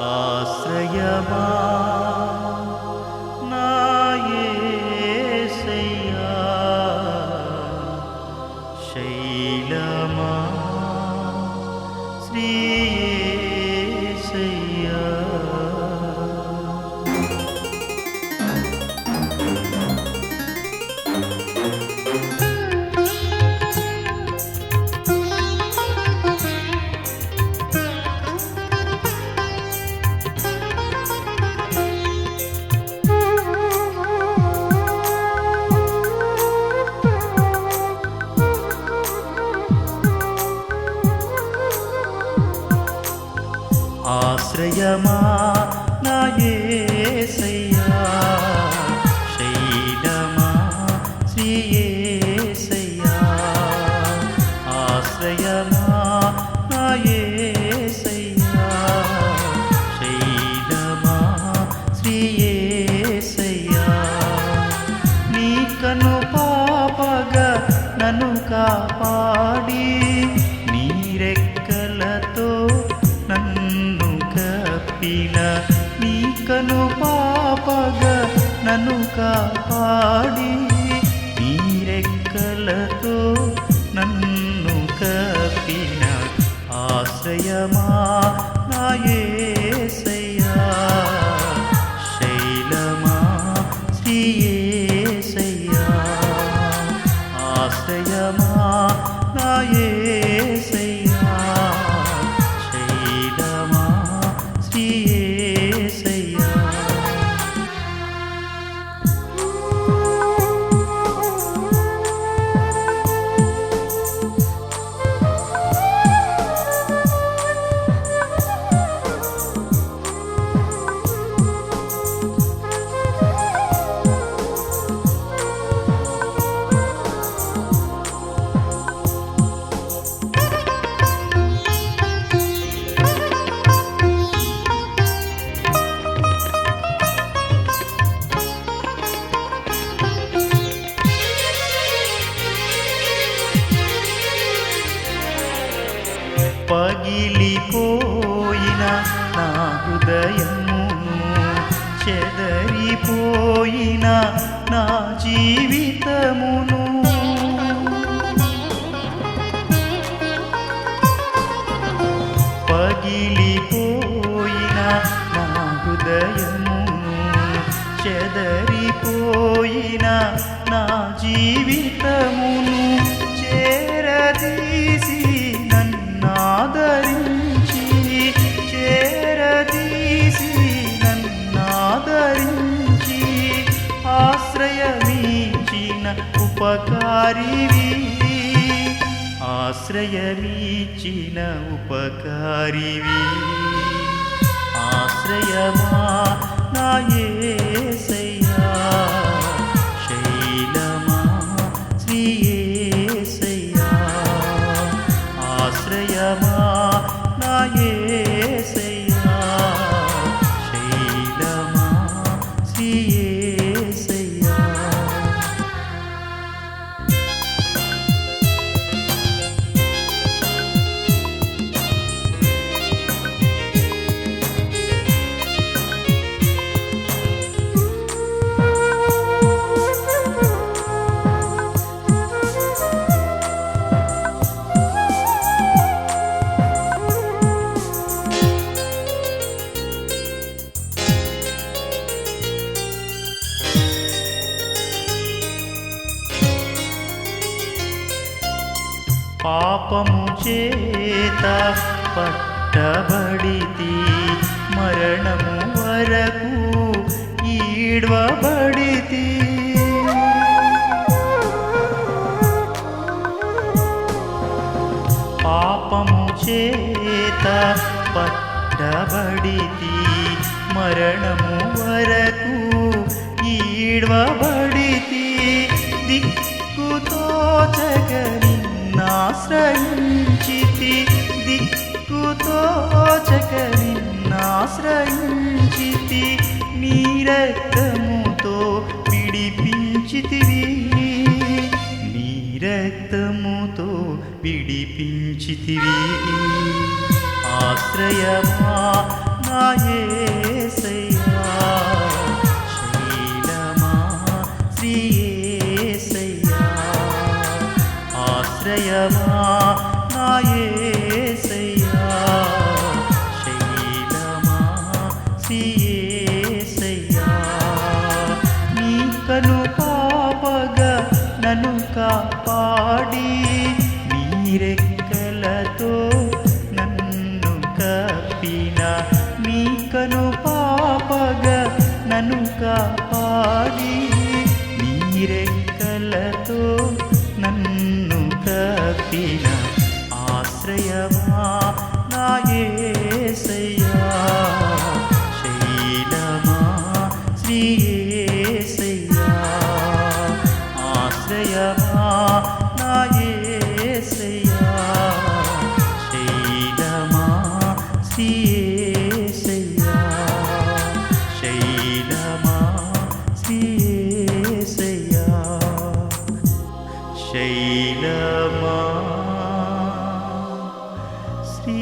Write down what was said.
आश्रयमा ఆశ్రయమా? నా శైలమా? శ్రీయేసయ్యా ఆశ్రయమా? నా శైలమా? శ్రీయేసయ్యా నీ కను పాపగా నన్ను కాపాడి పగిలిపోయిన నా హృదయము చెదరిపోయిన నా జీవితమును. పగిలిపోయిన నా హృదయము చెదరిపోయిన నా జీవితమును చేరదీసి ఆదరించి చేరదీసి నన్నాదరించి ఆశ్రయమీచిన ఉపకారివి. ఆశ్రయమీచిన ఉపకారివి. ఆశ్రయమా నాయే ఆశ్రయమా నా పాపము చేత పట్టబడితి. మరణము వరకు ఈడ్వబడితి. పాపము చేత పట్టబడితి. మరణము వరకు ఈడ్వబడితి. దిక్కుతో జగనిన్నాశ్రయించితి దిక్కుతో జగనిన్నాశ్రయించితి నీ నీరక్తముతో పిడిపించితివి నీరక్తముతో పిడిపించితివి ఆశ్రయమా నా నా యేసయ్యా శైలమా శ్రీ ఆశ్రయమా నా శైలమా? శ్రీ నీ కను పాపగా నన్ను కాపాడి మీరెక్కలతో నన్ను కప్పిన నీ కను పాపగా నన్ను కాపాడి మీరెక్కలతో కప్పిన ఆశ్రయమా శైలమా శ్రీ